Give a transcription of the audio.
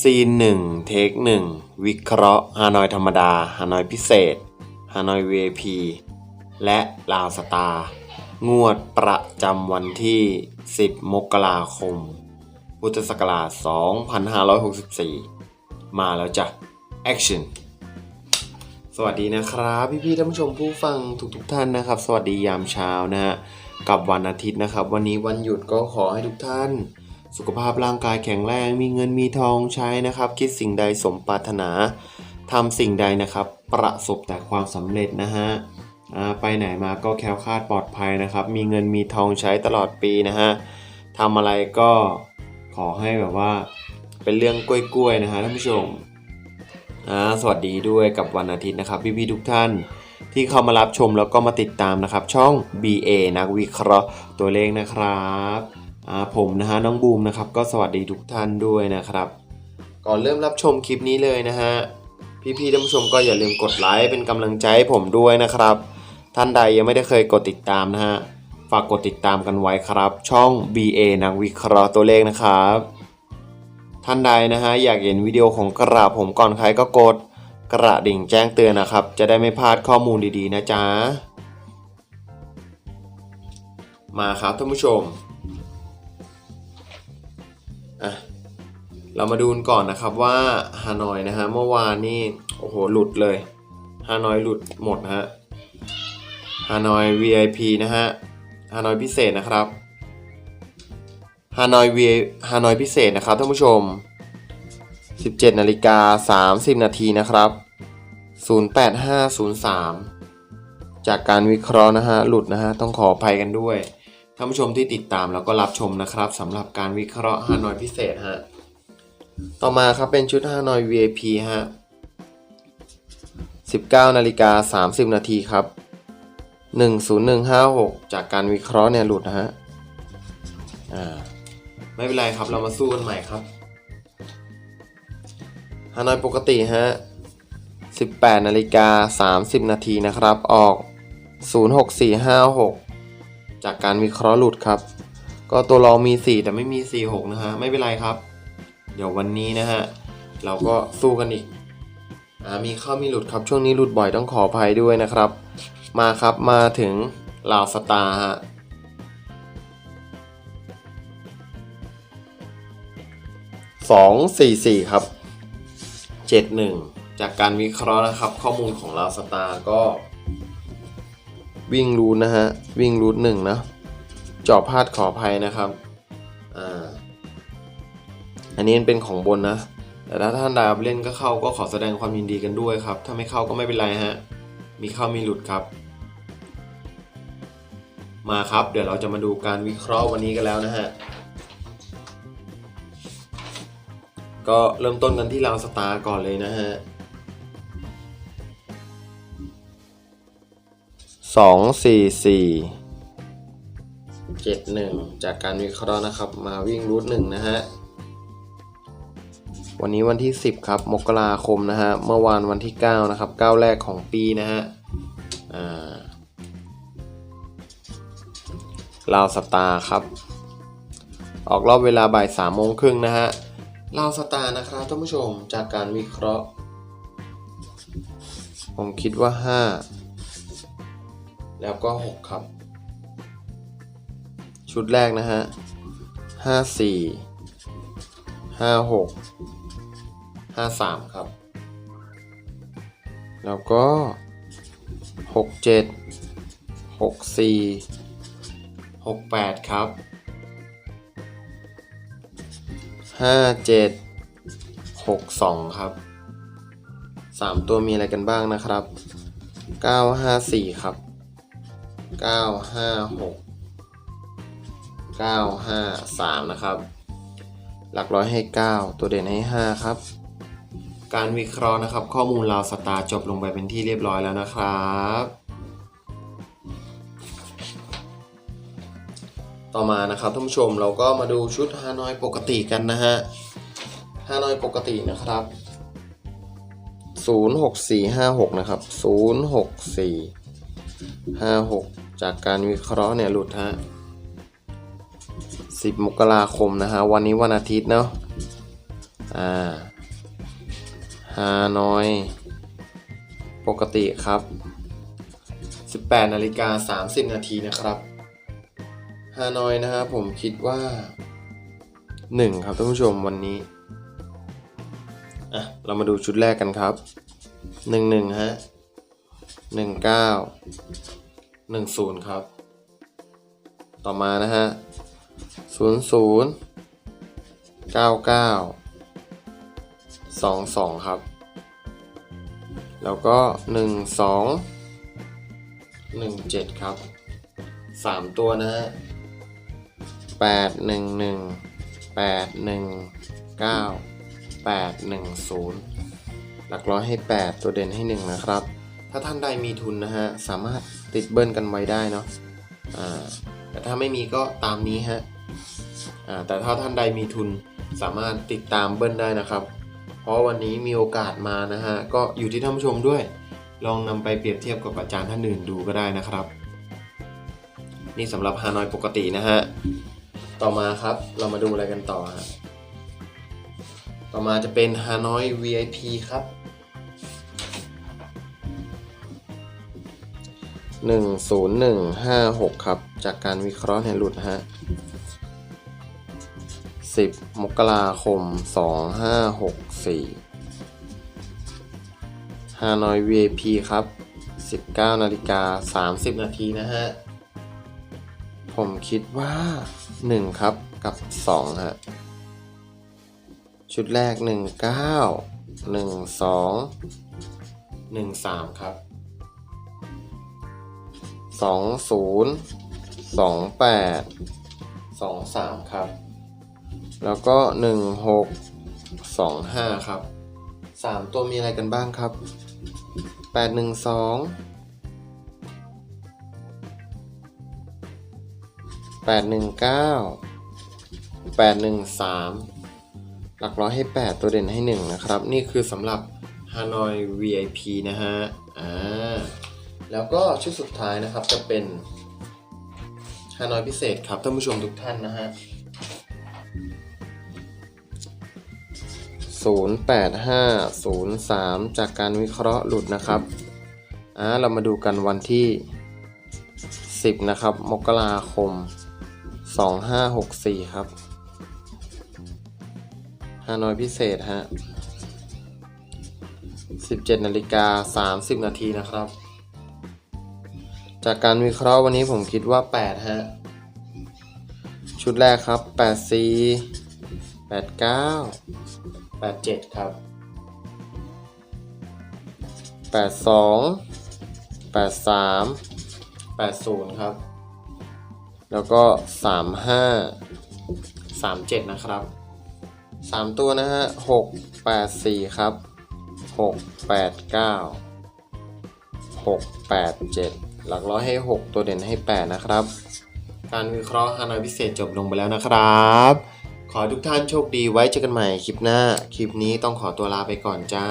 ซีนหนึ่งเทคหนึ่งวิเคราะห์ฮานอยธรรมดาฮานอยพิเศษฮานอย VIP และลาวสตาร์งวดประจำวันที่ 10 มกราคม พุทธศักราช 2564 มาแล้วจ้ะ Action สวัสดีนะครับพี่พี่ๆท่านผู้ชมผู้ฟังทุกๆทท่านนะครับ สวัสดียามเช้านะฮะกับวันอาทิตย์นะครับ วันนี้วันหยุดก็ขอให้ทุกท่าน สุขภาพร่างกายแข็งแรง มีเงินมีทองใช้นะครับ คิดสิ่งใดสมปรารถนาทำสิ่งใดนะครับ ประสบแต่ความสำเร็จนะฮะไปไหนมาก็แคล้วคลาดปลอดภัยนะครับ มีเงินมีทองใช้ตลอดปีนะฮะทำอะไรก็ขอให้แบบว่าเป็นเรื่องกล้วยๆนะฮะท่านผู้ชมสวัสดีด้วยกับวันอาทิตย์นะครับพี่ๆทุกท่านที่เข้ามารับชมแล้วก็มาติดตามนะครับ ช่อง BA นักวิเคราะห์ตัวเลขนะครับ ผมนะฮะน้องบูมนะครับก็สวัสดีทุกท่านด้วยนะครับ ก่อนเริ่มรับชมคลิปนี้เลยนะฮะพี่ๆท่านผู้ชมก็อย่าลืมกดไลค์เป็นกำลังใจให้ผมด้วยนะครับ ท่านใดยังไม่ได้เคยกดติดตามนะฮะฝากกดติดตามกันไว้ครับ ช่อง BA นักวิเคราะห์ตัวเลขนะครับ ท่านใดนะฮะอยากเห็นวิดีโอของกระผมก่อนใครก็กดกระดิ่งแจ้งเตือนนะครับ จะได้ไม่พลาดข้อมูลดีๆ นะจ๊ะ มาครับท่านผู้ชม เรามาดูกันก่อนนะครับว่าฮานอยนะฮะเมื่อวานนี่โอ้โหหลุดเลยฮานอยหลุดหมดนะฮะฮานอย VIP นะฮะฮานอยพิเศษนะครับฮานอย V ฮานอยพิเศษนะครับท่านผู้ชม 17นาฬิกา30นาทีนะครับ 08503 จากการวิเคราะห์นะฮะหลุดนะฮะต้องขออภัยกันด้วยท่านผู้ชมที่ติดตามแล้วก็รับชมนะครับสำหรับการวิเคราะห์ฮานอยพิเศษฮะ ต่อมาครับเป็นชุดฮานอย VIP ฮะ 19นาฬิกา30 นาทีครับ 10156 จากการวิเคราะห์เนี่ยหลุดนะฮะ อ่า ไม่เป็นไรครับเรามาสู้กันใหม่ครับฮานอยปกติฮะ 18นาฬิกา30 นาทีนะครับ ออก 06456 จากการวิเคราะห์หลุดครับ ก็ตัวรองมี 4 แต่ไม่มี 46 นะฮะ ไม่เป็นไรครับ เดี๋ยววันนี้นะฮะ เราก็สู้กันอีกอ่ามีเข้ามีหลุดครับช่วงนี้หลุดบ่อยต้องขออภัยด้วยนะครับ มาครับมาถึงลาวสตาร์ฮะสองสี่สี่ครับเจ็ดหนึ่งจากการวิเคราะห์นะครับ ข้อมูลของลาวสตาร์ก็วิ่งรูทนะฮะ วิ่งรูทหนึ่งนะเจาะพลาดขออภัยนะครับ อ่า อันนี้เป็นของบนนะ แต่ถ้าท่านดาวเล่นก็เข้าก็ขอแสดงความยินดีกันด้วยครับ ถ้าไม่เข้าก็ไม่เป็นไรฮะ มีเข้ามีหลุดครับ มาครับ เดี๋ยวเราจะมาดูการวิเคราะห์วันนี้กันแล้วนะฮะ ก็เริ่มต้นกันที่ลาวสตาร์ก่อนเลยนะฮะสองสี่สี่เจ็ดหนึ่งจากการวิเคราะห์นะครับ มาวิ่งรูทหนึ่งนะฮะ วันนี้วันที่ 10 ครับมกราคมนะฮะเมื่อวานวันที่ 9 นะครับ 9 แรกของปีนะฮะลาวสตาร์ครับ ออกรอบเวลาบ่ายสามโมงครึ่งนะฮะลาวสตาร์นะครับท่านผู้ชมจากการวิเคราะห์ ผมคิดว่า 5 แล้วก็ 6 ครับ ชุดแรกนะฮะ 54 56 53 ครับ แล้วก็ 67 64 68 ครับห้าเจ็ดหกสองครับสามตัวมีอะไรกันบ้างนะครับเก้าห้าสี่ครับเก้าห้าหกเก้าห้าสามนะครับ หลักร้อยให้เก้าตัวเด่นให้ห้าครับ การวิเคราะห์นะครับ ข้อมูลราวสตาร์จบลงไปเป็นที่เรียบร้อยแล้วนะครับ ต่อมานะครับท่านผู้ชมเราก็มาดูชุดฮานอยปกติกันนะฮะฮานอยปกตินะครับ 06456 นะครับ 06456 จากการวิเคราะห์เนี่ยหลุดฮะ10 มกราคมนะฮะวันนี้วันอาทิตย์เนาะอ่า ฮานอย ปกติครับ 18นาฬิกา30 นาทีนะครับฮานอยนะครับผมคิดว่า 1 ครับท่านผู้ชมวันนี้อะเรามาดูชุดแรกกันครับ 11ฮะ19 10 ครับ ต่อมานะฮะ00 99 22 ครับ แล้วก็ 12 17 ครับ 3 ตัวนะฮะ8 1 1 8 1 9 8 1 0 หลักร้อยให้ 8 ตัวเด่นให้ 1 นะครับ ถ้าท่านใดมีทุนนะฮะ สามารถติดเบิ้ลกันไว้ได้เนาะแต่ถ้าไม่มีก็ตามนี้ฮะแต่ถ้าท่านใดมีทุนสามารถติดตามเบิ้ลได้นะครับ ราะวันนี้มีโอกาสมานะฮะ ก็อยู่ที่ท่านผู้ชมด้วย ลองนำไปเปรียบเทียบกับอาจารย์ท่านอื่นดูก็ได้นะครับ นี่สำหรับฮานอยปกตินะฮะ ต่อมาครับเรามาดูอะไรกันต่อฮะต่อมาจะเป็นฮานอย VIP ครับ 10156ครับ จากการวิเคราะห์ในหลุดฮะ 10 มกราคม 2564ฮานอย VIP ครับ 19นาฬิกา30 นาทีนะฮะ ผมคิดว่า 1 ครับกับ 2 ฮะ ชุดแรก 19 12 13 ครับ 20 28 23 ครับ แล้วก็ 16 25 ครับ 3 ตัวมีอะไรกันบ้างครับ 812 819 813 หลักร้อยให้ 8 ตัวเด่นให้ 1 นะครับ นี่คือสำหรับ Hanoi VIP นะฮะ อ่า แล้วก็ชุดสุดท้ายนะครับจะเป็น Hanoi พิเศษครับท่านผู้ชมทุกท่านนะฮะ 08503 จากการวิเคราะห์หลุดนะครับอ่าเรามาดูกันวันที่ 10 นะครับ มกราคม 2564 ครับฮานอยพิเศษฮะ 17นาฬิกา30 นาทีนะครับ จากการวิเคราะห์วันนี้ผมคิดว่า 8 ฮะ ชุดแรกครับ 84 89 87 ครับ 82 83 80 ครับ แล้วก็ 35 37 นะครับ 3 ตัวนะฮะ 6 8 4 ครับ 6 8 9 6 8 7 หลักร้อยให้ 6 ตัวเด่นให้ 8 นะครับ การวิเคราะห์ฮานอยพิเศษจบลงไปแล้วนะครับ ขอทุกท่านโชคดีไว้เจอกันใหม่คลิปหน้า คลิปนี้ต้องขอตัวลาไปก่อนจ้า